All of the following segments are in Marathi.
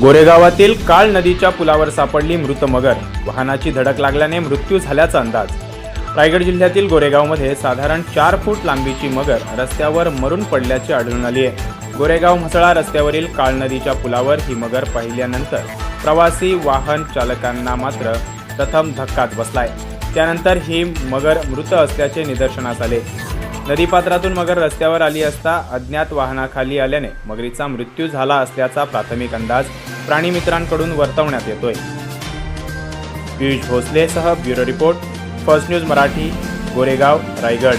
गोरेगावातील काळ नदीच्या पुलावर सापडली मृत मगर. वाहनाची धडक लागल्याने मृत्यू झाल्याचा अंदाज. रायगड जिल्ह्यातील गोरेगावमध्ये साधारण चार फूट लांबीची मगर रस्त्यावर मरून पडल्याची आढळून आली आहे. गोरेगाव म्हसळा रस्त्यावरील काळ नदीच्या पुलावर ही मगर पाहिल्यानंतर प्रवासी वाहन चालकांना मात्र प्रथम धक्काच बसलाय. त्यानंतर ही मगर मृत असल्याचे निदर्शनास आले. नदीपात्रातून मगर रस्त्यावर आली असता अज्ञात वाहनाखाली आल्याने मगरीचा मृत्यू झाला असल्याचा प्राथमिक अंदाज प्राणीमित्रांकडून वर्तवण्यात येतोय. Piyush भोसलेसह bureau report first news Marathi Goregaon Raigad.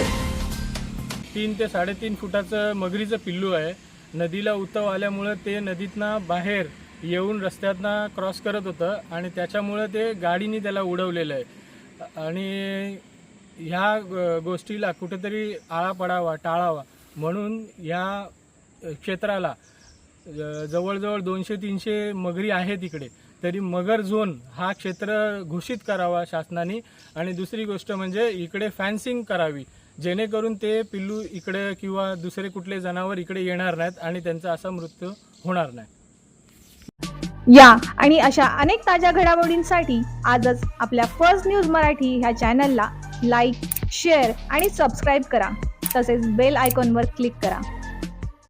तीन ते साडेतीन फुटाचं मगरीचं पिल्लू आहे. नदीला उतव आल्यामुळं ते नदीतनं बाहेर येऊन रस्त्यातनं क्रॉस करत होतं आणि त्याच्यामुळं ते गाडीने त्याला उडवलेलं आहे. आणि ह्या गोष्टीला कुठेतरी आळा पडावा टाळावा. म्हणून ह्या क्षेत्राला जवळजवळ दोनशे तीनशे मगरी आहेत इकडे. तरी मगर झोन हा क्षेत्र घोषित करावा शासनाने. आणि दुसरी गोष्ट म्हणजे इकडे फॅन्सिंग करावी. जेणेकरून ते पिल्लू इकडे किंवा दुसरे कुठले जनावर इकडे येणार नाहीत आणि त्यांचा असा मृत्यू होणार नाही. या आणि अशा अनेक ताज्या घडामोडींसाठी आजच आपल्या फर्स्ट न्यूज मराठी ह्या चॅनलला लाईक शेअर आणि सबस्क्राईब करा. तसेच बेल आयकॉनवर क्लिक करा.